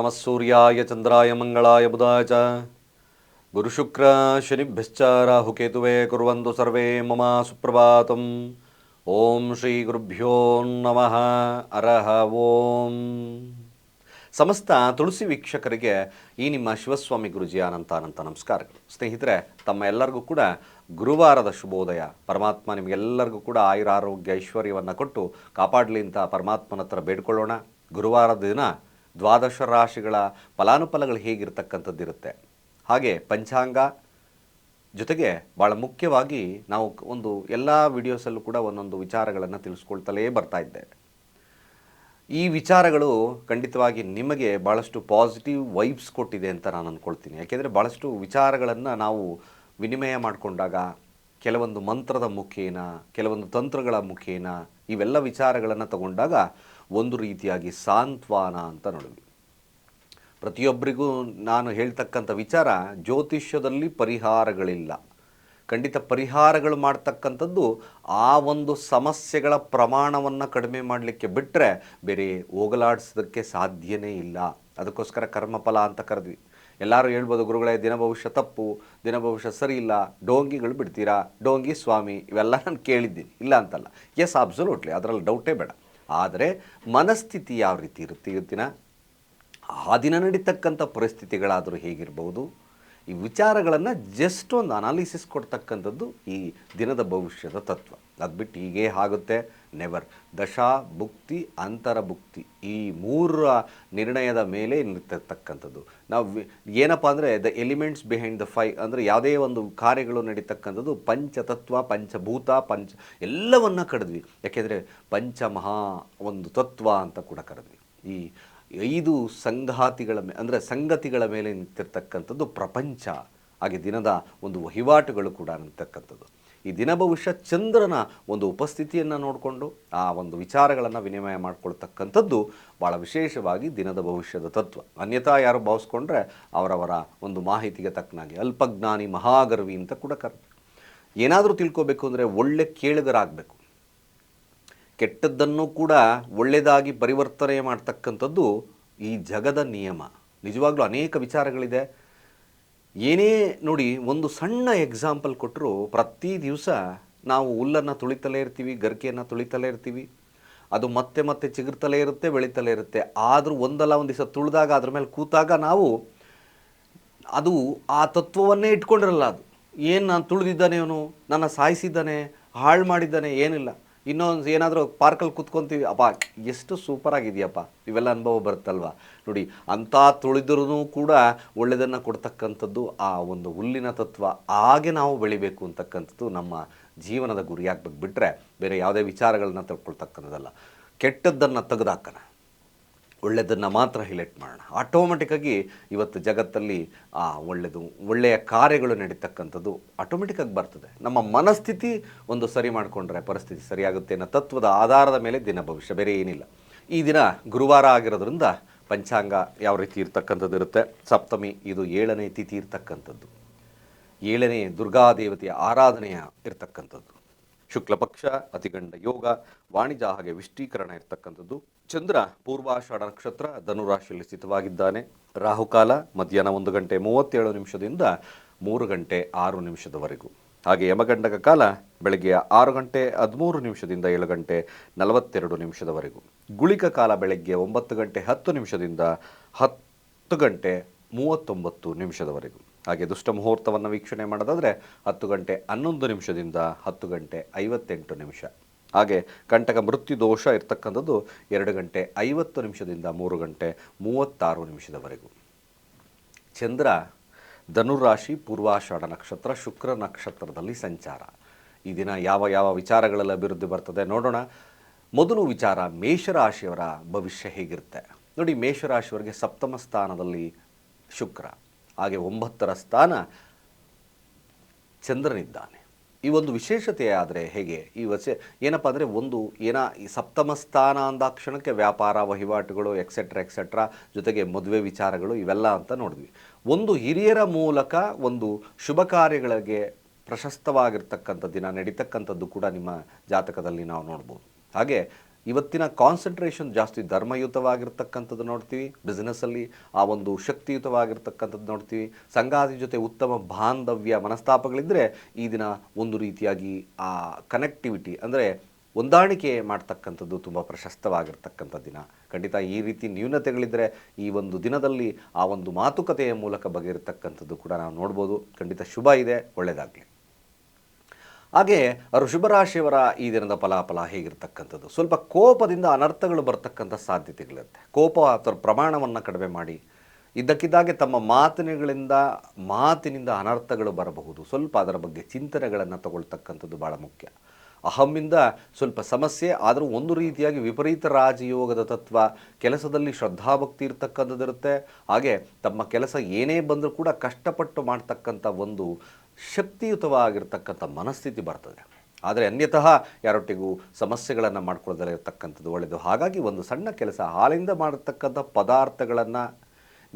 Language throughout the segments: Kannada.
ನಮಃ ಸೂರ್ಯಾಯ ಚಂದ್ರಾಯ ಮಂಗಳಾಯ ಬುಧಾಯ ಚ ಗುರುಶುಕ್ರ ಶನಿಭ್ಯಶ್ಚ ರಾಹುಕೇತುವೆ ಕುರುವಂತು ಸರ್ವೇ ಮಮ ಸುಪ್ರಭಾತಂ ಓಂ ಶ್ರೀ ಗುರುಭ್ಯೋ ನಮಃ ಅರಹ ಓಂ ಸಮಸ್ತ ತುಳಸಿ ವೀಕ್ಷಕರಿಗೆ ಈ ನಿಮ್ಮ ಶಿವಸ್ವಾಮಿ ಗುರುಜಿ ಅನಂತ ನಮಸ್ಕಾರಗಳು. ಸ್ನೇಹಿತರೆ, ತಮ್ಮ ಎಲ್ಲರಿಗೂ ಕೂಡ ಗುರುವಾರದ ಶುಭೋದಯ. ಪರಮಾತ್ಮ ನಿಮಗೆಲ್ಲರಿಗೂ ಕೂಡ ಆಯುರಾರೋಗ್ಯ ಐಶ್ವರ್ಯವನ್ನು ಕೊಟ್ಟು ಕಾಪಾಡಲಿ ಅಂತ ಪರಮಾತ್ಮನ ಹತ್ರ ಬೇಡ್ಕೊಳ್ಳೋಣ. ಗುರುವಾರದ ದಿನ ದ್ವಾದಶ ರಾಶಿಗಳ ಫಲಾನುಫಲಗಳು ಹೇಗಿರ್ತಕ್ಕಂಥದ್ದಿರುತ್ತೆ. ಹಾಗೆ ಪಂಚಾಂಗ ಜೊತೆಗೆ ಭಾಳ ಮುಖ್ಯವಾಗಿ ನಾವು ಒಂದು ಎಲ್ಲ ವಿಡಿಯೋಸಲ್ಲೂ ಕೂಡ ಒಂದೊಂದು ವಿಚಾರಗಳನ್ನು ತಿಳಿಸ್ಕೊಳ್ತಲೇ ಬರ್ತಾ ಇದ್ದೇವೆ ಈ ವಿಚಾರಗಳು ಖಂಡಿತವಾಗಿ ನಿಮಗೆ ಭಾಳಷ್ಟು ಪಾಸಿಟಿವ್ ವೈಬ್ಸ್ ಕೊಟ್ಟಿದೆ ಅಂತ ನಾನು ಅಂದ್ಕೊಳ್ತೀನಿ ಯಾಕೆಂದರೆ ಭಾಳಷ್ಟು ವಿಚಾರಗಳನ್ನು ನಾವು ವಿನಿಮಯ ಮಾಡಿಕೊಂಡಾಗ ಕೆಲವೊಂದು ಮಂತ್ರದ ಮುಖೇನ, ಕೆಲವೊಂದು ತಂತ್ರಗಳ ಮುಖೇನ, ಇವೆಲ್ಲ ವಿಚಾರಗಳನ್ನು ತಗೊಂಡಾಗ ಒಂದು ರೀತಿಯಾಗಿ ಸಾಂತ್ವಾನ ಅಂತ ನೋಡಿದ್ವಿ. ಪ್ರತಿಯೊಬ್ಬರಿಗೂ ನಾನು ಹೇಳ್ತಕ್ಕಂಥ ವಿಚಾರ ಜ್ಯೋತಿಷ್ಯದಲ್ಲಿ ಪರಿಹಾರಗಳಿಲ್ಲ. ಖಂಡಿತ ಪರಿಹಾರಗಳು ಮಾಡ್ತಕ್ಕಂಥದ್ದು ಆ ಒಂದು ಸಮಸ್ಯೆಗಳ ಪ್ರಮಾಣವನ್ನು ಕಡಿಮೆ ಮಾಡಲಿಕ್ಕೆ ಬಿಟ್ಟರೆ ಬೇರೆ ಹೋಗಲಾಡಿಸೋದಕ್ಕೆ ಸಾಧ್ಯನೇ ಇಲ್ಲ. ಅದಕ್ಕೋಸ್ಕರ ಕರ್ಮಫಲ ಅಂತ ಕರೆದ್ವಿ. ಎಲ್ಲರೂ ಹೇಳ್ಬೋದು, ಗುರುಗಳೇ, ದಿನ ಭವಿಷ್ಯ ತಪ್ಪು, ದಿನ ಭವಿಷ್ಯ ಸರಿ ಇಲ್ಲ, ಡೋಂಗಿಗಳು ಬಿಡ್ತೀರಾ, ಡೋಂಗಿ ಸ್ವಾಮಿ, ಇವೆಲ್ಲ ನಾನು ಕೇಳಿದ್ದೀನಿ. ಇಲ್ಲ ಅಂತಲ್ಲ. ಎಸ್ ಅಬ್ಸಲ್ಯೂಟ್ಲಿ ಅದರಲ್ಲಿ ಡೌಟೇ ಬೇಡ. ಆದರೆ ಮನಸ್ಥಿತಿ ಯಾವ ರೀತಿ ಇರುತ್ತೆ ಇವತ್ತಿನ? ಆ ದಿನ ನಡೀತಕ್ಕಂಥ ಪರಿಸ್ಥಿತಿಗಳಾದರೂ ಹೇಗಿರ್ಬೋದು? ಈ ವಿಚಾರಗಳನ್ನು ಜಸ್ಟ್ ಒಂದು ಅನಾಲಿಸಿಸ್ ಕೊಡ್ತಕ್ಕಂಥದ್ದು ಈ ದಿನದ ಭವಿಷ್ಯದ ತತ್ವ. ಅದು ಬಿಟ್ಟು ಹೀಗೇ ಆಗುತ್ತೆ. ನೆವರ್ ದಶಾ, ಭುಕ್ತಿ, ಅಂತರ ಭುಕ್ತಿ ಈ ಮೂರ ನಿರ್ಣಯದ ಮೇಲೆ ನಿಂತಿರ್ತಕ್ಕಂಥದ್ದು ನಾವು ಏನಪ್ಪ ಅಂದರೆ ದ ಎಲಿಮೆಂಟ್ಸ್ ಬಿಹೈಂಡ್ ದ ಫೈ ಅಂದರೆ ಯಾವುದೇ ಒಂದು ಕಾರ್ಯಗಳು ನಡೀತಕ್ಕಂಥದ್ದು, ಪಂಚತತ್ವ, ಪಂಚಭೂತ, ಪಂಚ ಎಲ್ಲವನ್ನ ಕರೆದ್ವಿ ಯಾಕೆಂದರೆ ಪಂಚಮಹಾ ಒಂದು ತತ್ವ ಅಂತ ಕೂಡ ಕರೆದ್ವಿ. ಈ ಐದು ಸಂಘಾತಿಗಳ ಮೇ, ಅಂದರೆ ಸಂಗತಿಗಳ ಮೇಲೆ ನಿಂತಿರ್ತಕ್ಕಂಥದ್ದು ಪ್ರಪಂಚ. ಹಾಗೆ ದಿನದ ಒಂದು ವಹಿವಾಟುಗಳು ಕೂಡ ನಿಂತಕ್ಕಂಥದ್ದು. ಈ ದಿನ ಭವಿಷ್ಯ ಚಂದ್ರನ ಒಂದು ಉಪಸ್ಥಿತಿಯನ್ನು ನೋಡಿಕೊಂಡು ಆ ಒಂದು ವಿಚಾರಗಳನ್ನು ವಿನಿಮಯ ಮಾಡಿಕೊಳ್ತಕ್ಕಂಥದ್ದು ಭಾಳ ವಿಶೇಷವಾಗಿ ದಿನದ ಭವಿಷ್ಯದ ತತ್ವ. ಅನ್ಯಥಾ ಯಾರು ಭಾವಿಸ್ಕೊಂಡ್ರೆ ಅವರವರ ಒಂದು ಮಾಹಿತಿಗೆ ತಕ್ಕನಾಗಿ ಅಲ್ಪಜ್ಞಾನಿ ಮಹಾಗರ್ವಿ ಅಂತ ಕೂಡ ಕರ್ ಏನಾದರೂ ತಿಳ್ಕೊಬೇಕು ಅಂದರೆ ಒಳ್ಳೆ ಕೇಳುಗರಾಗಬೇಕು. ಕೆಟ್ಟದ್ದನ್ನು ಕೂಡ ಒಳ್ಳೆಯದಾಗಿ ಪರಿವರ್ತನೆ ಮಾಡ್ತಕ್ಕಂಥದ್ದು ಈ ಜಗದ ನಿಯಮ. ನಿಜವಾಗ್ಲೂ ಅನೇಕ ವಿಚಾರಗಳಿದೆ. ಏನೇ ನೋಡಿ ಒಂದು ಸಣ್ಣ ಎಕ್ಸಾಂಪಲ್ ಕೊಟ್ಟರು ಪ್ರತಿ ದಿವಸ ನಾವು ಹುಲ್ಲನ್ನು ತುಳಿತಲೇ ಇರ್ತೀವಿ, ಗರಿಕೆಯನ್ನು ತುಳಿತಲೇ ಇರ್ತೀವಿ. ಅದು ಮತ್ತೆ ಮತ್ತೆ ಚಿಗುರ್ತಲೇ ಇರುತ್ತೆ, ಬೆಳೀತಲೇ ಇರುತ್ತೆ. ಆದರೂ ಒಂದಲ್ಲ ಒಂದು ದಿವಸ ತುಳಿದಾಗ ಅದ್ರ ಮೇಲೆ ಕೂತಾಗ ನಾವು ಅದು ಆ ತತ್ವವನ್ನೇ ಇಟ್ಕೊಂಡಿರಲ್ಲ ಅದು. ಏನು ನಾನು ತುಳಿದಿದ್ದಾನೆ ಅವನು ನನ್ನ ಸಾಯಿಸಿದ್ದಾನೆ, ಹಾಳು ಮಾಡಿದ್ದಾನೆ, ಏನಿಲ್ಲ. ಇನ್ನೊಂದು ಏನಾದರೂ ಪಾರ್ಕಲ್ಲಿ ಕೂತ್ಕೊಂತೀವಿ ಅಪ್ಪ ಎಷ್ಟು ಸೂಪರ್ ಆಗಿದೆಯಪ್ಪ, ಇವೆಲ್ಲ ಅನುಭವ ಬರುತ್ತಲ್ವ? ನೋಡಿ, ಅಂಥ ತುಳಿದ್ರೂ ಕೂಡ ಒಳ್ಳೆಯದನ್ನು ಕೊಡ್ತಕ್ಕಂಥದ್ದು ಆ ಒಂದು ಹುಲ್ಲಿನ ತತ್ವ. ಹಾಗೆ ನಾವು ಬೆಳಿಬೇಕು ಅಂತಕ್ಕಂಥದ್ದು ನಮ್ಮ ಜೀವನದ ಗುರಿಯಾಗಬೇಕು ಬಿಟ್ಟರೆ ಬೇರೆ ಯಾವುದೇ ವಿಚಾರಗಳನ್ನ ತಿಳ್ಕೊಳ್ತಕ್ಕಂಥದ್ದಲ್ಲ. ಕೆಟ್ಟದ್ದನ್ನು ತೆಗೆದಾಕನ. ಒಳ್ಳೆಯದನ್ನು ಮಾತ್ರ ಹೈಲೈಟ್ ಮಾಡೋಣ. ಆಟೋಮೆಟಿಕ್ಕಾಗಿ ಇವತ್ತು ಜಗತ್ತಲ್ಲಿ, ಆ ಒಳ್ಳೆಯದು ಒಳ್ಳೆಯ ಕಾರ್ಯಗಳು ನಡೀತಕ್ಕಂಥದ್ದು ಆಟೋಮೆಟಿಕ್ಕಾಗಿ ಬರ್ತದೆ. ನಮ್ಮ ಮನಸ್ಥಿತಿ ಒಂದು ಸರಿ ಮಾಡಿಕೊಂಡ್ರೆ ಪರಿಸ್ಥಿತಿ ಸರಿಯಾಗುತ್ತೆ ಅನ್ನೋ ತತ್ವದ ಆಧಾರದ ಮೇಲೆ ದಿನ ಭವಿಷ್ಯ, ಬೇರೆ ಏನಿಲ್ಲ. ಈ ದಿನ ಗುರುವಾರ ಆಗಿರೋದ್ರಿಂದ ಪಂಚಾಂಗ ಯಾವ ರೀತಿ ಇರ್ತಕ್ಕಂಥದ್ದು ಇರುತ್ತೆ? ಸಪ್ತಮಿ, ಇದು ಏಳನೇ ತಿಥಿ ಇರ್ತಕ್ಕಂಥದ್ದು. ಏಳನೇ ದುರ್ಗಾದೇವತೆಯ ಆರಾಧನೆಯ ಇರ್ತಕ್ಕಂಥದ್ದು. ಶುಕ್ಲ ಪಕ್ಷ ಅತಿಗಂಡ ಯೋಗ, ವಾಣಿಜ್ಯ ಹಾಗೆ ವಿಷ್ಟೀಕರಣ ಇರ್ತಕ್ಕಂಥದ್ದು. ಚಂದ್ರ ಪೂರ್ವಾಷಾಢ ನಕ್ಷತ್ರ ಧನುರಾಶಿಯಲ್ಲಿ ಸ್ಥಿತವಾಗಿದ್ದಾನೆ. ರಾಹುಕಾಲ ಮಧ್ಯಾಹ್ನ ಒಂದು ಗಂಟೆ ಮೂವತ್ತೇಳು ನಿಮಿಷದಿಂದ ಮೂರು ಗಂಟೆ ಆರು ನಿಮಿಷದವರೆಗೂ. ಹಾಗೆ ಯಮಗಂಡಕ ಕಾಲ ಬೆಳಗ್ಗೆ ಆರು ಗಂಟೆ ಹದಿಮೂರು ನಿಮಿಷದಿಂದ ಏಳು ಗಂಟೆ ನಲವತ್ತೆರಡು ನಿಮಿಷದವರೆಗೂ. ಗುಳಿಕ ಕಾಲ ಬೆಳಗ್ಗೆ ಒಂಬತ್ತು ಗಂಟೆ ಹತ್ತು ನಿಮಿಷದಿಂದ ಹತ್ತು ಗಂಟೆ ಮೂವತ್ತೊಂಬತ್ತು ನಿಮಿಷದವರೆಗೂ. ಹಾಗೆ ದುಷ್ಟ ಮುಹೂರ್ತವನ್ನು ವೀಕ್ಷಣೆ ಮಾಡೋದಾದರೆ ಹತ್ತು ಗಂಟೆ ಹನ್ನೊಂದು ನಿಮಿಷದಿಂದ ಹತ್ತು ಗಂಟೆ ಐವತ್ತೆಂಟು ನಿಮಿಷ. ಹಾಗೆ ಕಂಟಕ ಮೃತ್ಯು ದೋಷ ಇರತಕ್ಕಂಥದ್ದು ಎರಡು ಗಂಟೆ ಐವತ್ತು ನಿಮಿಷದಿಂದ ಮೂರು ಗಂಟೆ ಮೂವತ್ತಾರು ನಿಮಿಷದವರೆಗೂ. ಚಂದ್ರ ಧನುರಾಶಿ ಪೂರ್ವಾಷಾಢ ನಕ್ಷತ್ರ ಶುಕ್ರ ನಕ್ಷತ್ರದಲ್ಲಿ ಸಂಚಾರ. ಈ ದಿನ ಯಾವ ಯಾವ ವಿಚಾರಗಳಲ್ಲಿ ಅಭಿವೃದ್ಧಿ ಬರ್ತದೆ ನೋಡೋಣ. ಮೊದಲು ವಿಚಾರ ಮೇಷರಾಶಿಯವರ ಭವಿಷ್ಯ ಹೇಗಿರುತ್ತೆ. ನೋಡಿ ಮೇಷರಾಶಿಯವರಿಗೆ ಸಪ್ತಮ ಸ್ಥಾನದಲ್ಲಿ ಶುಕ್ರ. ಹಾಗೆ ಒಂಬತ್ತರ ಸ್ಥಾನ ಚಂದ್ರನಿದ್ದಾನೆ. ಈ ಒಂದು ವಿಶೇಷತೆ ಆದರೆ ಹೇಗೆ? ಈ ವಚ ಏನಪ್ಪ ಅಂದರೆ ಒಂದು ಏನ ಈ ಸಪ್ತಮ ಸ್ಥಾನ ಅಂದಾಕ್ಷಣಕ್ಕೆ ವ್ಯಾಪಾರ, ವಹಿವಾಟುಗಳು ಎಕ್ಸೆಟ್ರಾ ಎಕ್ಸೆಟ್ರಾ ಜೊತೆಗೆ ಮದುವೆ ವಿಚಾರಗಳು ಇವೆಲ್ಲ ಅಂತ ನೋಡಿದ್ವಿ. ಒಂದು ಹಿರಿಯರ ಮೂಲಕ ಒಂದು ಶುಭ ಕಾರ್ಯಗಳಿಗೆ ಪ್ರಶಸ್ತವಾಗಿರ್ತಕ್ಕಂಥ ದಿನ ನಡೀತಕ್ಕಂಥದ್ದು ಕೂಡ ನಿಮ್ಮ ಜಾತಕದಲ್ಲಿ ನಾವು ನೋಡ್ಬೋದು. ಹಾಗೆ ಇವತ್ತಿನ ಕಾನ್ಸಂಟ್ರೇಷನ್ ಜಾಸ್ತಿ ಧರ್ಮಯುತವಾಗಿರ್ತಕ್ಕಂಥದ್ದು ನೋಡ್ತೀವಿ ಬಿಸ್ನೆಸ್ಸಲ್ಲಿ ಆ ಒಂದು ಶಕ್ತಿಯುತವಾಗಿರ್ತಕ್ಕಂಥದ್ದು ನೋಡ್ತೀವಿ, ಸಂಗಾತಿ ಜೊತೆ ಉತ್ತಮ ಬಾಂಧವ್ಯ ಮನಸ್ತಾಪಗಳಿದ್ದರೆ ಈ ದಿನ ಒಂದು ರೀತಿಯಾಗಿ ಆ ಕನೆಕ್ಟಿವಿಟಿ ಅಂದರೆ ಹೊಂದಾಣಿಕೆ ಮಾಡ್ತಕ್ಕಂಥದ್ದು ತುಂಬ ಪ್ರಶಸ್ತವಾಗಿರ್ತಕ್ಕಂಥ ದಿನ. ಖಂಡಿತ ಈ ರೀತಿ ನ್ಯೂನತೆಗಳಿದ್ದರೆ ಈ ಒಂದು ದಿನದಲ್ಲಿ ಆ ಒಂದು ಮಾತುಕತೆಯ ಮೂಲಕ ಬಗೆಯಿರತಕ್ಕಂಥದ್ದು ಕೂಡ ನಾವು ನೋಡ್ಬೋದು. ಖಂಡಿತ ಶುಭ ಇದೆ ಒಳ್ಳೆಯದಾಗಲಿ ಹಾಗೆ ಋಷಭರಾಶಿಯವರ ಈ ದಿನದ ಫಲಾಫಲ ಹೇಗಿರ್ತಕ್ಕಂಥದ್ದು? ಸ್ವಲ್ಪ ಕೋಪದಿಂದ ಅನರ್ಥಗಳು ಬರ್ತಕ್ಕಂಥ ಸಾಧ್ಯತೆಗಳಿರುತ್ತೆ. ಕೋಪ ಅಥವಾ ಪ್ರಮಾಣವನ್ನು ಕಡಿಮೆ ಮಾಡಿ. ಇದ್ದಕ್ಕಿದ್ದಾಗೆ ತಮ್ಮ ಮಾತಿನಗಳಿಂದ ಮಾತಿನಿಂದ ಅನರ್ಥಗಳು ಬರಬಹುದು. ಸ್ವಲ್ಪ ಅದರ ಬಗ್ಗೆ ಚಿಂತನೆಗಳನ್ನು ತಗೊಳ್ತಕ್ಕಂಥದ್ದು ಭಾಳ ಮುಖ್ಯ. ಅಹಮ್ಮಿಂದ ಸ್ವಲ್ಪ ಸಮಸ್ಯೆ, ಆದರೂ ಒಂದು ರೀತಿಯಾಗಿ ವಿಪರೀತ ರಾಜಯೋಗದ ತತ್ವ, ಕೆಲಸದಲ್ಲಿ ಶ್ರದ್ಧಾಭಕ್ತಿ ಇರ್ತಕ್ಕಂಥದ್ದಿರುತ್ತೆ. ಹಾಗೆ ತಮ್ಮ ಕೆಲಸ ಏನೇ ಬಂದರೂ ಕೂಡ ಕಷ್ಟಪಟ್ಟು ಮಾಡ್ತಕ್ಕಂಥ ಒಂದು ಶಕ್ತಿಯುತವಾಗಿರ್ತಕ್ಕಂಥ ಮನಸ್ಥಿತಿ ಬರ್ತದೆ. ಆದರೆ ಅನ್ಯತಃ ಯಾರೊಟ್ಟಿಗೂ ಸಮಸ್ಯೆಗಳನ್ನು ಮಾಡ್ಕೊಳ್ಳದಲ್ಲೇ ಇರತಕ್ಕಂಥದ್ದು ಒಳ್ಳೆಯದು ಹಾಗಾಗಿ ಒಂದು ಸಣ್ಣ ಕೆಲಸ, ಹಾಲಿಂದ ಮಾಡತಕ್ಕಂಥ ಪದಾರ್ಥಗಳನ್ನು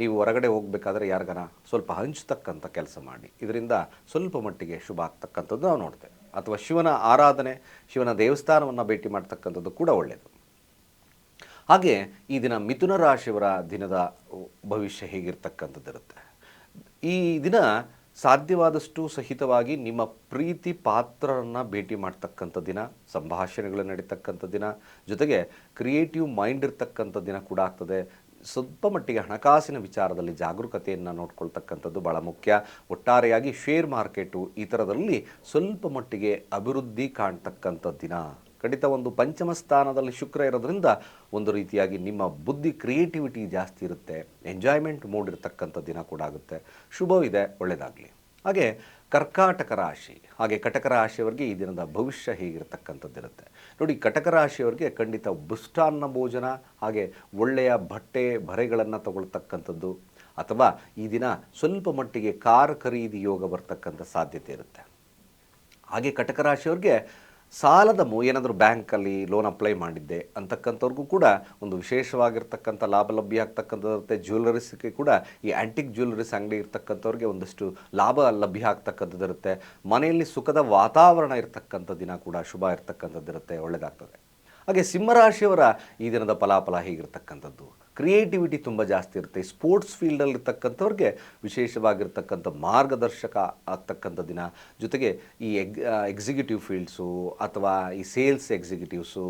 ನೀವು ಹೊರಗಡೆ ಹೋಗಬೇಕಾದ್ರೆ ಯಾರಿಗಾನ ಸ್ವಲ್ಪ ಹಂಚತಕ್ಕಂಥ ಕೆಲಸ ಮಾಡಿ. ಇದರಿಂದ ಸ್ವಲ್ಪ ಮಟ್ಟಿಗೆ ಶುಭ ಆಗ್ತಕ್ಕಂಥದ್ದು ನಾವು ನೋಡ್ತೇವೆ. ಅಥವಾ ಶಿವನ ಆರಾಧನೆ, ಶಿವನ ದೇವಸ್ಥಾನವನ್ನು ಭೇಟಿ ಮಾಡ್ತಕ್ಕಂಥದ್ದು ಕೂಡ ಒಳ್ಳೆಯದು ಹಾಗೆ ಈ ದಿನ ಮಿಥುನ ರಾಶಿಯವರ ದಿನದ ಭವಿಷ್ಯ ಹೇಗಿರ್ತಕ್ಕಂಥದ್ದಿರುತ್ತೆ ಈ ದಿನ ಸಾಧ್ಯವಾದಷ್ಟು ಸಹಿತವಾಗಿ ನಿಮ್ಮ ಪ್ರೀತಿ ಪಾತ್ರರನ್ನು ಭೇಟಿ ಮಾಡ್ತಕ್ಕಂಥ ದಿನ, ಸಂಭಾಷಣೆಗಳು ನಡೀತಕ್ಕಂಥ ದಿನ, ಜೊತೆಗೆ ಕ್ರಿಯೇಟಿವ್ ಮೈಂಡ್ ಇರ್ತಕ್ಕಂಥ ದಿನ ಕೂಡ ಆಗ್ತದೆ. ಸ್ವಲ್ಪ ಮಟ್ಟಿಗೆ ಹಣಕಾಸಿನ ವಿಚಾರದಲ್ಲಿ ಜಾಗರೂಕತೆಯನ್ನು ನೋಡ್ಕೊಳ್ತಕ್ಕಂಥದ್ದು ಭಾಳ ಮುಖ್ಯ. ಒಟ್ಟಾರೆಯಾಗಿ ಶೇರ್ ಮಾರ್ಕೆಟು ಈ ಥರದಲ್ಲಿ ಸ್ವಲ್ಪ ಮಟ್ಟಿಗೆ ಅಭಿವೃದ್ಧಿ ಕಾಣ್ತಕ್ಕಂಥ ದಿನ. ಖಂಡಿತ ಒಂದು ಪಂಚಮ ಸ್ಥಾನದಲ್ಲಿ ಶುಕ್ರ ಇರೋದ್ರಿಂದ ಒಂದು ರೀತಿಯಾಗಿ ನಿಮ್ಮ ಬುದ್ಧಿ ಕ್ರಿಯೇಟಿವಿಟಿ ಜಾಸ್ತಿ ಇರುತ್ತೆ. ಎಂಜಾಯ್ಮೆಂಟ್ ಮೂಡ್ ಇರತಕ್ಕಂಥ ದಿನ ಕೂಡ ಆಗುತ್ತೆ. ಶುಭವಿದೆ ಒಳ್ಳೆಯದಾಗಲಿ ಹಾಗೆ ಕರ್ಕಾಟಕ ರಾಶಿ. ಹಾಗೆ ಕಟಕ ರಾಶಿಯವರಿಗೆ ಈ ದಿನದ ಭವಿಷ್ಯ ಹೇಗಿರತಕ್ಕಂಥದ್ದಿರುತ್ತೆ ನೋಡಿ, ಕಟಕ ರಾಶಿಯವರಿಗೆ ಖಂಡಿತ ಬುಷ್ಟಾನ್ನ ಭೋಜನ, ಹಾಗೆ ಒಳ್ಳೆಯ ಬಟ್ಟೆ, ಬರೆಗಳನ್ನು ತಗೊಳ್ತಕ್ಕಂಥದ್ದು, ಅಥವಾ ಈ ದಿನ ಸ್ವಲ್ಪ ಮಟ್ಟಿಗೆ ಕಾರ್ ಖರೀದಿ ಯೋಗ ಬರ್ತಕ್ಕಂಥ ಸಾಧ್ಯತೆ ಇರುತ್ತೆ. ಹಾಗೆ ಕಟಕ ರಾಶಿಯವ್ರಿಗೆ ಸಾಲದ ಮೂ, ಏನಾದರೂ ಬ್ಯಾಂಕಲ್ಲಿ ಲೋನ್ ಅಪ್ಲೈ ಮಾಡಿದ್ದೆ ಅಂತಕ್ಕಂಥವ್ರಿಗೂ ಕೂಡ ಒಂದು ವಿಶೇಷವಾಗಿರ್ತಕ್ಕಂಥ ಲಾಭ ಲಭ್ಯ ಆಗ್ತಕ್ಕಂಥದ್ದು ಜ್ಯುವೆಲರೀಸ್ಗೆ ಕೂಡ ಈ ಆ್ಯಂಟಿಕ್ ಜ್ಯುವೆಲರೀಸ್ ಅಂಗಡಿ ಇರ್ತಕ್ಕಂಥವ್ರಿಗೆ ಒಂದಷ್ಟು ಲಾಭ ಲಭ್ಯ ಆಗ್ತಕ್ಕಂಥದ್ದಿರುತ್ತೆ. ಮನೆಯಲ್ಲಿ ಸುಖದ ವಾತಾವರಣ ಇರ್ತಕ್ಕಂಥ ದಿನ ಕೂಡ ಶುಭ ಇರ್ತಕ್ಕಂಥದ್ದು ಇರುತ್ತೆ ಒಳ್ಳೆಯದಾಗ್ತದೆ ಹಾಗೆ ಸಿಂಹರಾಶಿಯವರ ಈ ದಿನದ ಫಲಾಫಲ ಹೇಗಿರ್ತಕ್ಕಂಥದ್ದು? ಕ್ರಿಯೇಟಿವಿಟಿ ತುಂಬ ಜಾಸ್ತಿ ಇರುತ್ತೆ. ಸ್ಪೋರ್ಟ್ಸ್ ಫೀಲ್ಡಲ್ಲಿ ಇರ್ತಕ್ಕಂಥವ್ರಿಗೆ ವಿಶೇಷವಾಗಿರ್ತಕ್ಕಂಥ ಮಾರ್ಗದರ್ಶಕ ಆಗ್ತಕ್ಕಂಥ ದಿನ. ಜೊತೆಗೆ ಈ ಎಕ್ಸಿಕ್ಯೂಟಿವ್ ಫೀಲ್ಡ್ಸು ಅಥವಾ ಈ ಸೇಲ್ಸ್ ಎಕ್ಸಿಕ್ಯೂಟಿವ್ಸು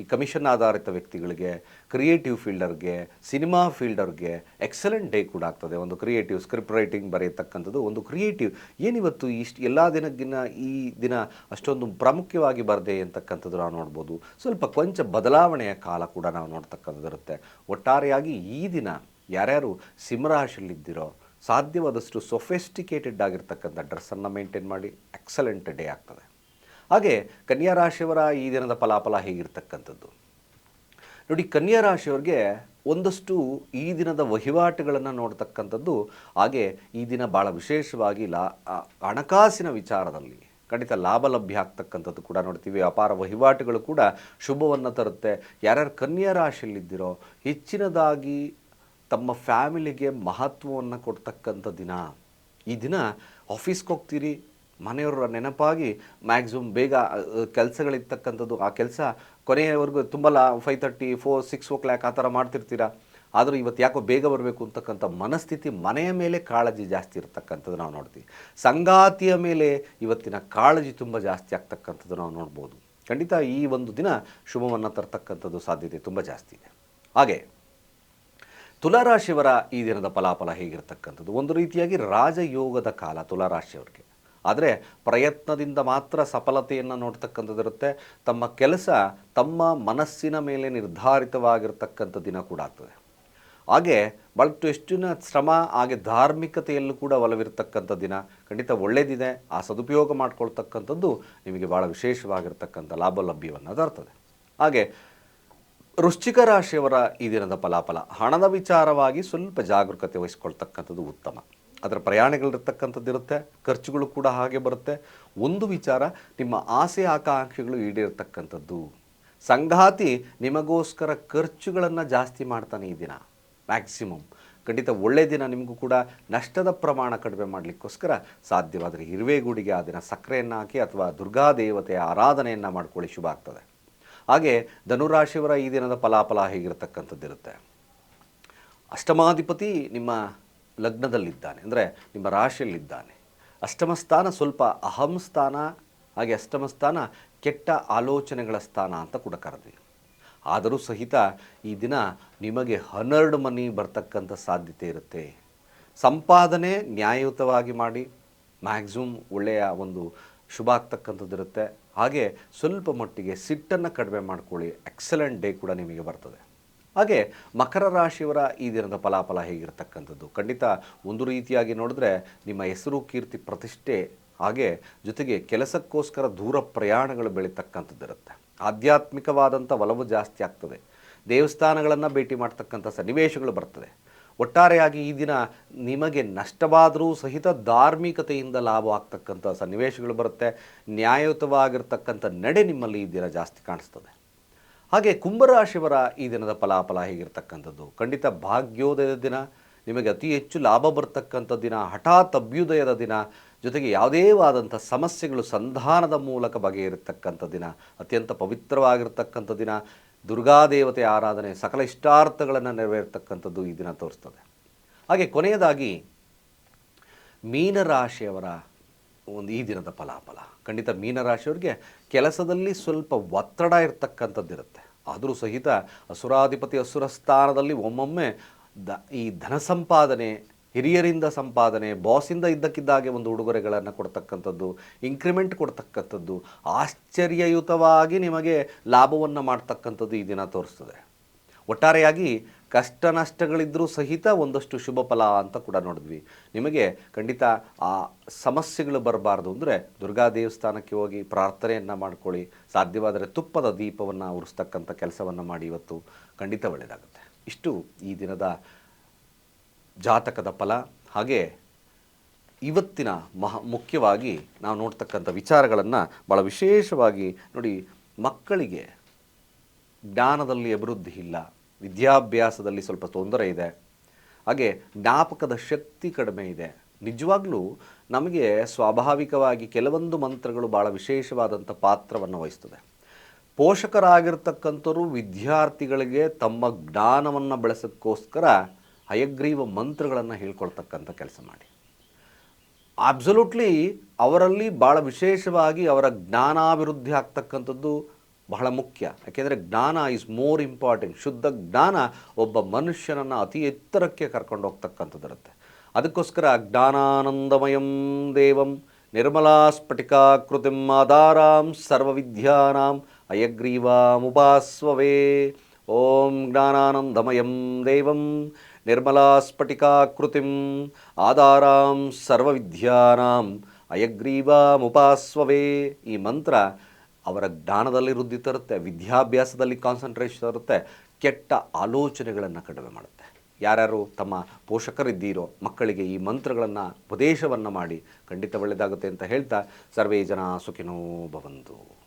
ಈ ಕಮಿಷನ್ ಆಧಾರಿತ ವ್ಯಕ್ತಿಗಳಿಗೆ ಕ್ರಿಯೇಟಿವ್ ಫೀಲ್ಡರ್ಗೆ ಸಿನಿಮಾ ಫೀಲ್ಡರ್ಗೆ ಎಕ್ಸಲೆಂಟ್ ಡೇ ಕೂಡ ಆಗ್ತದೆ. ಒಂದು ಕ್ರಿಯೇಟಿವ್ ಸ್ಕ್ರಿಪ್ಟ್ ರೈಟಿಂಗ್ ಬರೆಯತಕ್ಕಂಥದ್ದು, ಒಂದು ಕ್ರಿಯೇಟಿವ್ ಏನಿವತ್ತು ಇಷ್ಟು ಎಲ್ಲ ದಿನಕ್ಕಿನ್ನ ಈ ದಿನ ಅಷ್ಟೊಂದು ಪ್ರಾಮುಖ್ಯವಾಗಿ ಬರದೆ ಅಂತಕ್ಕಂಥದ್ದು ನಾವು ನೋಡ್ಬೋದು. ಸ್ವಲ್ಪ ಕೊಂಚ ಬದಲಾವಣೆಯ ಕಾಲ ಕೂಡ ನಾವು ನೋಡ್ತಕ್ಕಂಥದ್ದು ಇರುತ್ತೆ. ಒಟ್ಟಾರೆಯಾಗಿ ಈ ದಿನ ಯಾರ್ಯಾರು ಸಿಂಹರಾಶಿಯಲ್ಲಿದ್ದಿರೋ ಸಾಧ್ಯವಾದಷ್ಟು ಸೊಫೆಸ್ಟಿಕೇಟೆಡ್ ಆಗಿರ್ತಕ್ಕಂಥ ಡ್ರೆಸ್ಸನ್ನು ಮೇಂಟೈನ್ ಮಾಡಿ ಎಕ್ಸಲೆಂಟ್ ಡೇ ಆಗ್ತದೆ. ಹಾಗೆ ಕನ್ಯಾ ರಾಶಿಯವರ ಈ ದಿನದ ಫಲಾಫಲ ಹೇಗಿರ್ತಕ್ಕಂಥದ್ದು? ನೋಡಿ ಕನ್ಯಾ ರಾಶಿಯವರಿಗೆ ಒಂದಷ್ಟು ಈ ದಿನದ ವಹಿವಾಟುಗಳನ್ನು ನೋಡ್ತಕ್ಕಂಥದ್ದು, ಹಾಗೆ ಈ ದಿನ ಭಾಳ ವಿಶೇಷವಾಗಿ ಲಾ ಹಣಕಾಸಿನ ವಿಚಾರದಲ್ಲಿ ಖಂಡಿತ ಲಾಭ ಲಭ್ಯ ಆಗ್ತಕ್ಕಂಥದ್ದು ಕೂಡ ನೋಡ್ತೀವಿ. ವ್ಯಾಪಾರ ವಹಿವಾಟುಗಳು ಕೂಡ ಶುಭವನ್ನು ತರುತ್ತೆ. ಯಾರ್ಯಾರು ಕನ್ಯಾ ರಾಶಿಯಲ್ಲಿದ್ದಿರೋ ಹೆಚ್ಚಿನದಾಗಿ ತಮ್ಮ ಫ್ಯಾಮಿಲಿಗೆ ಮಹತ್ವವನ್ನು ಕೊಡ್ತಕ್ಕಂಥ ದಿನ. ಈ ದಿನ ಆಫೀಸ್ಗೆ ಹೋಗ್ತೀರಿ ಮನೆಯವರ ನೆನಪಾಗಿ ಮ್ಯಾಕ್ಸಿಮಮ್ ಬೇಗ ಕೆಲಸಗಳಿರ್ತಕ್ಕಂಥದ್ದು, ಆ ಕೆಲಸ ಕೊನೆಯವರೆಗೂ ತುಂಬ ಲಾ five thirty four six o'clock ಆ ಥರ ಮಾಡ್ತಿರ್ತೀರ? ಆದರೂ ಇವತ್ತು ಯಾಕೋ ಬೇಗ ಬರಬೇಕು ಅಂತಕ್ಕಂಥ ಮನಸ್ಥಿತಿ ಮನೆಯ ಮೇಲೆ ಕಾಳಜಿ ಜಾಸ್ತಿ ಇರತಕ್ಕಂಥದ್ದು ನಾವು ನೋಡ್ತೀವಿ. ಸಂಗಾತಿಯ ಮೇಲೆ ಇವತ್ತಿನ ಕಾಳಜಿ ತುಂಬ ಜಾಸ್ತಿ ಆಗ್ತಕ್ಕಂಥದ್ದು ನಾವು ನೋಡ್ಬೋದು. ಖಂಡಿತ ಈ ಒಂದು ದಿನ ಶುಭವನ್ನು ತರ್ತಕ್ಕಂಥದ್ದು ಸಾಧ್ಯತೆ ತುಂಬ ಜಾಸ್ತಿ ಇದೆ. ಹಾಗೆ, ತುಲಾರಾಶಿಯವರ ಈ ದಿನದ ಫಲಾಫಲ ಹೇಗಿರ್ತಕ್ಕಂಥದ್ದು? ಒಂದು ರೀತಿಯಾಗಿ ರಾಜಯೋಗದ ಕಾಲ ತುಲಾರಾಶಿಯವರಿಗೆ. ಆದರೆ ಪ್ರಯತ್ನದಿಂದ ಮಾತ್ರ ಸಫಲತೆಯನ್ನು ನೋಡ್ತಕ್ಕಂಥದ್ದಿರುತ್ತೆ ತಮ್ಮ ಕೆಲಸ ತಮ್ಮ ಮನಸ್ಸಿನ ಮೇಲೆ ನಿರ್ಧಾರಿತವಾಗಿರ್ತಕ್ಕಂಥ ದಿನ ಕೂಡ ಆಗ್ತದೆ. ಹಾಗೆ ಭಾಳಷ್ಟು ಎಷ್ಟಿನ ಶ್ರಮ, ಹಾಗೆ ಧಾರ್ಮಿಕತೆಯಲ್ಲೂ ಕೂಡ ಒಲವಿರ್ತಕ್ಕಂಥ ದಿನ. ಖಂಡಿತ ಒಳ್ಳೆಯದಿದೆ ಆ ಸದುಪಯೋಗ ಮಾಡ್ಕೊಳ್ತಕ್ಕಂಥದ್ದು ನಿಮಗೆ ಭಾಳ ವಿಶೇಷವಾಗಿರ್ತಕ್ಕಂಥ ಲಾಭ ಲಭ್ಯವನ್ನು ತರ್ತದೆ. ಹಾಗೆ ವೃಶ್ಚಿಕ ರಾಶಿಯವರ ಈ ದಿನದ ಫಲಾಫಲ ಹಣದ ವಿಚಾರವಾಗಿ ಸ್ವಲ್ಪ ಜಾಗರೂಕತೆ ವಹಿಸ್ಕೊಳ್ತಕ್ಕಂಥದ್ದು ಉತ್ತಮ. ಅದರ ಪ್ರಯಾಣಗಳಿರ್ತಕ್ಕಂಥದ್ದು ಇರುತ್ತೆ, ಖರ್ಚುಗಳು ಕೂಡ ಹಾಗೆ ಬರುತ್ತೆ. ಒಂದು ವಿಚಾರ, ನಿಮ್ಮ ಆಸೆ ಆಕಾಂಕ್ಷೆಗಳು ಈಡೇರ್ತಕ್ಕಂಥದ್ದು. ಸಂಗಾತಿ ನಿಮಗೋಸ್ಕರ ಖರ್ಚುಗಳನ್ನು ಜಾಸ್ತಿ ಮಾಡ್ತಾನೆ ಈ ದಿನ ಮ್ಯಾಕ್ಸಿಮಮ್ ಖಂಡಿತ ಒಳ್ಳೆಯ ದಿನ ನಿಮಗೂ ಕೂಡ ನಷ್ಟದ ಪ್ರಮಾಣ ಕಡಿಮೆ ಮಾಡಲಿಕ್ಕೋಸ್ಕರ ಸಾಧ್ಯವಾದರೆ ಇರುವೆಗೂಡಿಗೆ ಆ ದಿನ ಸಕ್ಕರೆಯನ್ನು ಹಾಕಿ ಅಥವಾ ದುರ್ಗಾದೇವತೆಯ ಆರಾಧನೆಯನ್ನು ಮಾಡ್ಕೊಳ್ಳಿ, ಶುಭ ಆಗ್ತದೆ. ಹಾಗೆ ಧನುರಾಶಿಯವರ ಈ ದಿನದ ಫಲಾಫಲ ಹೇಗಿರತಕ್ಕಂಥದ್ದಿರುತ್ತೆ. ಅಷ್ಟಮಾಧಿಪತಿ ನಿಮ್ಮ ಲಗ್ನದಲ್ಲಿದ್ದಾನೆ, ಅಂದರೆ ನಿಮ್ಮ ರಾಶಿಯಲ್ಲಿದ್ದಾನೆ. ಅಷ್ಟಮ ಸ್ಥಾನ ಸ್ವಲ್ಪ ಅಹಂ ಸ್ಥಾನ, ಹಾಗೆ ಅಷ್ಟಮ ಸ್ಥಾನ ಕೆಟ್ಟ ಆಲೋಚನೆಗಳ ಸ್ಥಾನ ಅಂತ ಕೂಡ ಕರೆದ್ವಿ ಆದರೂ ಸಹಿತ ಈ ದಿನ ನಿಮಗೆ ಹನ್ನೆರಡು ಮನಿ ಬರ್ತಕ್ಕಂಥ ಸಾಧ್ಯತೆ ಇರುತ್ತೆ. ಸಂಪಾದನೆ ನ್ಯಾಯಯುತವಾಗಿ ಮಾಡಿ, ಮ್ಯಾಕ್ಸಿಮಮ್ ಒಳ್ಳೆಯ ಒಂದು ಶುಭ ಆಗ್ತಕ್ಕಂಥದ್ದಿರುತ್ತೆ ಹಾಗೆ ಸ್ವಲ್ಪ ಮಟ್ಟಿಗೆ ಸಿಟ್ಟನ್ನು ಕಡಿಮೆ ಮಾಡ್ಕೊಳ್ಳಿ, ಎಕ್ಸಲೆಂಟ್ ಡೇ ಕೂಡ ನಿಮಗೆ ಬರ್ತದೆ. ಹಾಗೆ ಮಕರ ರಾಶಿಯವರ ಈ ದಿನದ ಫಲಾಫಲ ಹೇಗಿರ್ತಕ್ಕಂಥದ್ದು? ಖಂಡಿತ ಒಂದು ರೀತಿಯಾಗಿ ನೋಡಿದ್ರೆ ನಿಮ್ಮ ಹೆಸರು, ಕೀರ್ತಿ, ಪ್ರತಿಷ್ಠೆ, ಹಾಗೆ ಜೊತೆಗೆ ಕೆಲಸಕ್ಕೋಸ್ಕರ ದೂರ ಪ್ರಯಾಣಗಳು ಬೆಳೀತಕ್ಕಂಥದ್ದಿರುತ್ತೆ. ಆಧ್ಯಾತ್ಮಿಕವಾದಂಥ ಒಲವು ಜಾಸ್ತಿ ಆಗ್ತದೆ. ದೇವಸ್ಥಾನಗಳನ್ನು ಭೇಟಿ ಮಾಡ್ತಕ್ಕಂಥ ಸನ್ನಿವೇಶಗಳು ಬರ್ತದೆ. ಒಟ್ಟಾರೆಯಾಗಿ ಈ ದಿನ ನಿಮಗೆ ನಷ್ಟವಾದರೂ ಸಹಿತ ಧಾರ್ಮಿಕತೆಯಿಂದ ಲಾಭ ಆಗ್ತಕ್ಕಂಥ ಸನ್ನಿವೇಶಗಳು ಬರುತ್ತೆ. ನ್ಯಾಯಯುತವಾಗಿರ್ತಕ್ಕಂಥ ನಡೆ ನಿಮ್ಮಲ್ಲಿ ಈ ದಿನ ಜಾಸ್ತಿ ಕಾಣಿಸ್ತದೆ. ಹಾಗೆ ಕುಂಭರಾಶಿಯವರ ಈ ದಿನದ ಫಲಾಫಲ ಹೇಗಿರ್ತಕ್ಕಂಥದ್ದು? ಖಂಡಿತ ಭಾಗ್ಯೋದಯದ ದಿನ, ನಿಮಗೆ ಅತಿ ಹೆಚ್ಚು ಲಾಭ ಬರ್ತಕ್ಕಂಥ ದಿನ, ಹಠಾತ್ ಅಭ್ಯುದಯದ ದಿನ, ಜೊತೆಗೆ ಯಾವುದೇ ಆದಂಥ ಸಮಸ್ಯೆಗಳು ಸಂಧಾನದ ಮೂಲಕ ಬಗೆಹರಿರ್ತಕ್ಕಂಥ ದಿನ, ಅತ್ಯಂತ ಪವಿತ್ರವಾಗಿರ್ತಕ್ಕಂಥ ದಿನ ದುರ್ಗಾದೇವತೆ ಆರಾಧನೆ, ಸಕಲ ಇಷ್ಟಾರ್ಥಗಳನ್ನು ನೆರವೇರ್ತಕ್ಕಂಥದ್ದು ಈ ದಿನ ತೋರಿಸ್ತದೆ. ಹಾಗೆ ಕೊನೆಯದಾಗಿ, ಮೀನರಾಶಿಯವರ ಒಂದು ಈ ದಿನದ ಫಲಾಫಲ. ಖಂಡಿತ ಮೀನರಾಶಿಯವರಿಗೆ ಕೆಲಸದಲ್ಲಿ ಸ್ವಲ್ಪ ಒತ್ತಡ ಇರತಕ್ಕಂಥದ್ದಿರುತ್ತೆ. ಆದರೂ ಸಹಿತ ಅಸುರಾಧಿಪತಿ ಅಸುರ ಸ್ಥಾನದಲ್ಲಿ ಒಮ್ಮೊಮ್ಮೆ ದ ಈ ಧನ ಸಂಪಾದನೆ, ಹಿರಿಯರಿಂದ ಸಂಪಾದನೆ ಬಾಸಿಂದ ಇದ್ದಕ್ಕಿದ್ದಾಗೆ ಒಂದು ಉಡುಗೊರೆಗಳನ್ನು ಕೊಡ್ತಕ್ಕಂಥದ್ದು ಇಂಕ್ರಿಮೆಂಟ್ ಕೊಡ್ತಕ್ಕಂಥದ್ದು ಆಶ್ಚರ್ಯಯುತವಾಗಿ ನಿಮಗೆ ಲಾಭವನ್ನು ಮಾಡ್ತಕ್ಕಂಥದ್ದು ಈ ದಿನ ತೋರಿಸ್ತದೆ. ಒಟ್ಟಾರೆಯಾಗಿ ಕಷ್ಟ ನಷ್ಟಗಳಿದ್ದರೂ ಸಹಿತ ಒಂದಷ್ಟು ಶುಭ ಫಲ ಅಂತ ಕೂಡ ನೋಡಿದ್ವಿ. ನಿಮಗೆ ಖಂಡಿತ ಆ ಸಮಸ್ಯೆಗಳು ಬರಬಾರ್ದು ಅಂದರೆ ದುರ್ಗಾ ದೇವಸ್ಥಾನಕ್ಕೆ ಹೋಗಿ ಪ್ರಾರ್ಥನೆಯನ್ನು ಮಾಡ್ಕೊಳ್ಳಿ. ಸಾಧ್ಯವಾದರೆ ತುಪ್ಪದ ದೀಪವನ್ನು ಉರಿಸ್ತಕ್ಕಂಥ ಕೆಲಸವನ್ನು ಮಾಡಿ ಇವತ್ತು ಖಂಡಿತ ಒಳ್ಳೆಯದಾಗುತ್ತೆ. ಇಷ್ಟು ಈ ದಿನದ ಜಾತಕದ ಫಲ. ಹಾಗೆ ಇವತ್ತಿನ ಮಹ ಮುಖ್ಯವಾಗಿ ನಾವು ನೋಡ್ತಕ್ಕಂಥ ವಿಚಾರಗಳನ್ನು ಭಾಳ ವಿಶೇಷವಾಗಿ ನೋಡಿ ಮಕ್ಕಳಿಗೆ ಜ್ಞಾನದಲ್ಲಿ ಅಭಿವೃದ್ಧಿ ಇಲ್ಲ. ವಿದ್ಯಾಭ್ಯಾಸದಲ್ಲಿ ಸ್ವಲ್ಪ ತೊಂದರೆ ಇದೆ. ಹಾಗೆ ಜ್ಞಾಪಕದ ಶಕ್ತಿ ಕಡಿಮೆ ಇದೆ. ನಿಜವಾಗ್ಲೂ ನಮಗೆ ಸ್ವಾಭಾವಿಕವಾಗಿ ಕೆಲವೊಂದು ಮಂತ್ರಗಳು ಭಾಳ ವಿಶೇಷವಾದಂಥ ಪಾತ್ರವನ್ನು ವಹಿಸ್ತದೆ. ಪೋಷಕರಾಗಿರ್ತಕ್ಕಂಥವ್ರು ವಿದ್ಯಾರ್ಥಿಗಳಿಗೆ ತಮ್ಮ ಜ್ಞಾನವನ್ನು ಬೆಳೆಸೋಕ್ಕೋಸ್ಕರ ಹಯಗ್ರೀವ ಮಂತ್ರಗಳನ್ನು ಹೇಳ್ಕೊಳ್ತಕ್ಕಂಥ ಕೆಲಸ ಮಾಡಿ. ಅಬ್ಸಲ್ಯೂಟ್ಲಿ ಅವರಲ್ಲಿ ಭಾಳ ವಿಶೇಷವಾಗಿ ಅವರ ಜ್ಞಾನಾಭಿವೃದ್ಧಿ ಆಗ್ತಕ್ಕಂಥದ್ದು ಬಹಳ ಮುಖ್ಯ. ಯಾಕೆಂದರೆ ಜ್ಞಾನ ಈಸ್ ಮೋರ್ ಇಂಪಾರ್ಟೆಂಟ್ ಶುದ್ಧ ಜ್ಞಾನ ಒಬ್ಬ ಮನುಷ್ಯನನ್ನು ಅತಿ ಎತ್ತರಕ್ಕೆ ಕರ್ಕೊಂಡು ಹೋಗ್ತಕ್ಕಂಥದ್ದಿರುತ್ತೆ ಅದಕ್ಕೋಸ್ಕರ ಜ್ಞಾನಾನಂದಮಯಂ ದೇವಂ ನಿರ್ಮಲಾ ಸ್ಫಟಿಕಾಕೃತಿಂ ಆಧಾರಾಂ ಸರ್ವವಿದ್ಯಾನಾಂ ಅಯಗ್ರೀವಾಮುಪಾಸ್ವವೇ. ಓಂ ಜ್ಞಾನಾನಂದಮಯಂ ದೇವಂ ನಿರ್ಮಲಾ ಸ್ಫಟಿಕಾಕೃತಿಂ ಆಧಾರಾಂ ಸರ್ವವಿದ್ಯಾನಾಂ ಅಯಗ್ರೀವಾಮುಪಾಸ್ವವೇ. ಈ ಮಂತ್ರ ಅವರ ಜ್ಞಾನದಲ್ಲಿ ವೃದ್ಧಿ ತರುತ್ತೆ, ವಿದ್ಯಾಭ್ಯಾಸದಲ್ಲಿ ಕಾನ್ಸಂಟ್ರೇಷನ್ ತರುತ್ತೆ, ಕೆಟ್ಟ ಆಲೋಚನೆಗಳನ್ನು ಕಡಿಮೆ ಮಾಡುತ್ತೆ. ಯಾರ್ಯಾರು ತಮ್ಮ ಪೋಷಕರಿದ್ದೀರೋ, ಮಕ್ಕಳಿಗೆ ಈ ಮಂತ್ರಗಳನ್ನು, ಉಪದೇಶವನ್ನು ಮಾಡಿ ಖಂಡಿತ ಒಳ್ಳೆಯದಾಗುತ್ತೆ ಅಂತ ಹೇಳ್ತಾ ಸರ್ವೇ ಜನ ಸುಖಿನೋ ಭವಂತು.